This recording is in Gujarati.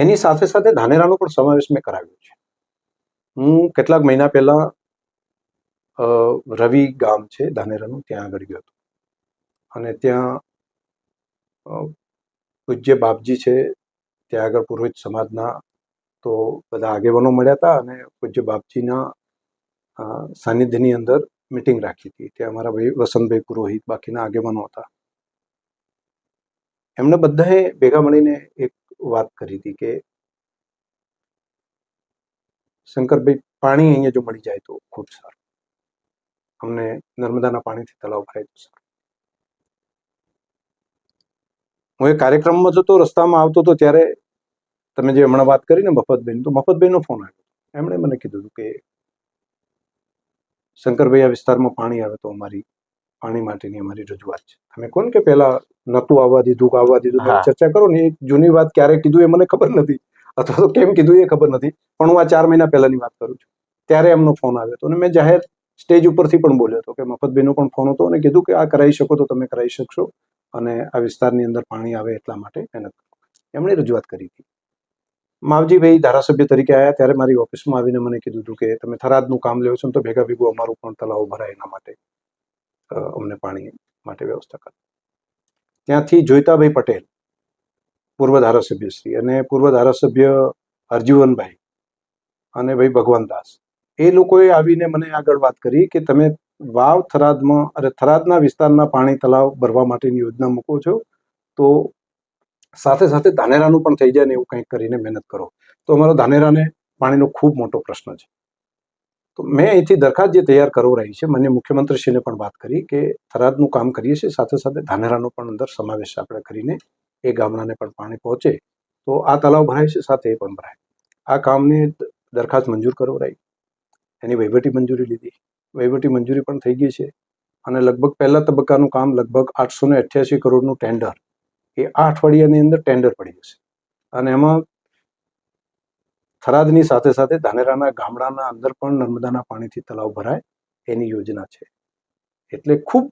એની સાથે સાથે ધાનેરાનો પણ સમાવેશ મેં કરાવ્યો છે. હું કેટલાક મહિના પહેલા રવિ ગામ છે ધાનેરાનું, ત્યાં આગળ ગયો હતો. અને ત્યાં પૂજ્ય બાપજી છે, ત્યાં આગળ પુરોહિત સમાજના તો બધા આગેવાનો મળ્યા હતા અને પૂજ્ય બાપજીના સાનિધ્યની અંદર મિટિંગ રાખી હતી. ત્યાં અમારા ભાઈ વસંતભાઈ પુરોહિત બાકીના આગેવાનો હતા. એમણે બધાએ ભેગા મળીને એક વાત કરી હતી કે શંકરભાઈ પાણી અહીંયા જો મળી જાય તો ખૂબ સારું. અમને નર્મદાના પાણીથી તલાવ ભરાય તો સારું. હું એ કાર્યક્રમમાં જતો, રસ્તામાં આવતો હતો ત્યારે તમે જે હમણાં વાત કરી ને મફતબેન, તો મફતબેનનો ફોન આવ્યો. એમણે મને કીધું હતું કે શંકરભાઈ આ વિસ્તારમાં પાણી આવે તો અમારી પાણી માટેની અમારી રજૂઆત છે. તમે કોણ કે પહેલા નતું આવવા દીધું કે આવવા દીધું ચર્ચા કરો ને એ જૂની વાત ક્યારે કીધું એ મને ખબર નથી. અથવા તો કેમ કીધું એ ખબર નથી. પણ હું આ ચાર મહિના પહેલાની વાત કરું છું. ત્યારે એમનો ફોન આવ્યો હતો અને મેં જાહેર સ્ટેજ ઉપરથી પણ બોલ્યો હતો કે મફતભાઈનો પણ ફોન હતો અને કીધું કે આ કરાવી શકો તો તમે કરાવી શકશો અને આ વિસ્તારની અંદર પાણી આવે એટલા માટે મહેનત કરો. એમણે રજૂઆત કરી હતી. માવજીભાઈ ધારાસભ્ય તરીકે આવ્યા ત્યારે મારી ઓફિસમાં આવીને મને કીધું હતું કે તમે થરાદનું કામ લેવો છો ને તો ભેગા ભેગું અમારું પણ તલાવ ભરાય એના માટે. અમને પાણી માટે વ્યવસ્થા કરો. ત્યાંથી જોઈતાભાઈ પટેલ, પૂર્વ ધારાસભ્ય શ્રી અને પૂર્વ ધારાસભ્ય હરજીવનભાઈ અને ભાઈ ભગવાનદાસ એ લોકોએ આવીને મને આગળ વાત કરી કે તમે વાવ થરાદમાં, અરે થરાદના વિસ્તારના પાણી તલાવ ભરવા માટેની યોજના મૂકો છો, તો સાથે સાથે ધાનેરાનું પણ થઈ જાય ને એવું કંઈક કરીને મહેનત કરો. તો અમારો ધાનેરાને પાણીનો ખૂબ મોટો પ્રશ્ન છે. તો મેં અહીંથી દરખાસ્ત જે તૈયાર કરવરાઈ છે, મને મુખ્યમંત્રીશ્રીને પણ વાત કરી કે થરાદનું કામ કરીએ છીએ, સાથે સાથે ધાનેરાનો પણ અંદર સમાવેશ આપણે કરીને એ ગામડાને પણ પાણી પહોંચે. તો આ તલાવ ભરાય છે, સાથે એ પણ ભરાય. આ કામને દરખાસ્ત મંજૂર કરવરાઈ એની વહીવટી મંજૂરી લીધી. વહીવટી મંજૂરી પણ થઈ ગઈ છે. અને લગભગ પહેલા તબક્કાનું કામ લગભગ આઠસો ને અઠ્યાસી કરોડનું ટેન્ડર. એ આ અઠવાડિયાની અંદર ટેન્ડર પડી જશે. અને એમાં થરાદની સાથે સાથે ધાનેરાના ગામડાના અંદર પણ નર્મદાના પાણીથી તલાવ ભરાય એની યોજના છે. એટલે ખૂબ